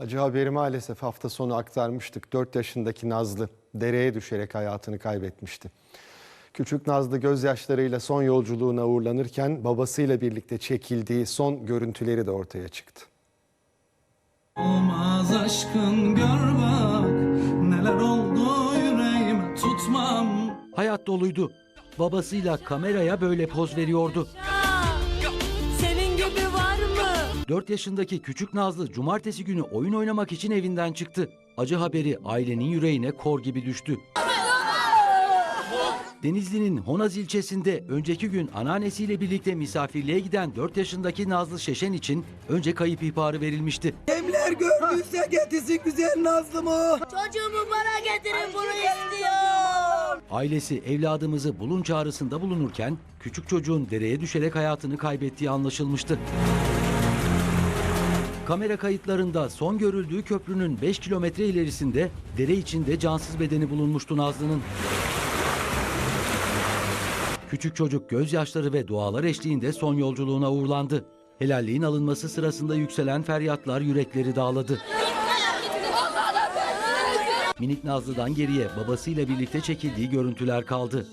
Acı haberi maalesef hafta sonu aktarmıştık. 4 yaşındaki Nazlı dereye düşerek hayatını kaybetmişti. Küçük Nazlı gözyaşlarıyla son yolculuğuna uğurlanırken babasıyla birlikte çekildiği son görüntüleri de ortaya çıktı. Olmaz aşkın gör bak neler oldu yüreğime tutmam Hayat doluydu. Babasıyla kameraya böyle poz veriyordu. 4 yaşındaki küçük Nazlı cumartesi günü oyun oynamak için evinden çıktı. Acı haberi ailenin yüreğine kor gibi düştü. Denizli'nin Honaz ilçesinde önceki gün anneannesiyle birlikte misafirliğe giden 4 yaşındaki Nazlı Şeşen için önce kayıp ihbarı verilmişti. Kimler gördüyse getirsin güzel Nazlı'mı. Çocuğumu bana getirin bunu istiyorum. Ailesi evladımızı bulun çağrısında bulunurken küçük çocuğun dereye düşerek hayatını kaybettiği anlaşılmıştı. Kamera kayıtlarında son görüldüğü köprünün 5 kilometre ilerisinde dere içinde cansız bedeni bulunmuştu Nazlı'nın. Küçük çocuk gözyaşları ve dualar eşliğinde son yolculuğuna uğurlandı. Helalliğin alınması sırasında yükselen feryatlar yürekleri dağladı. Minik Nazlı'dan geriye babasıyla birlikte çekildiği görüntüler kaldı.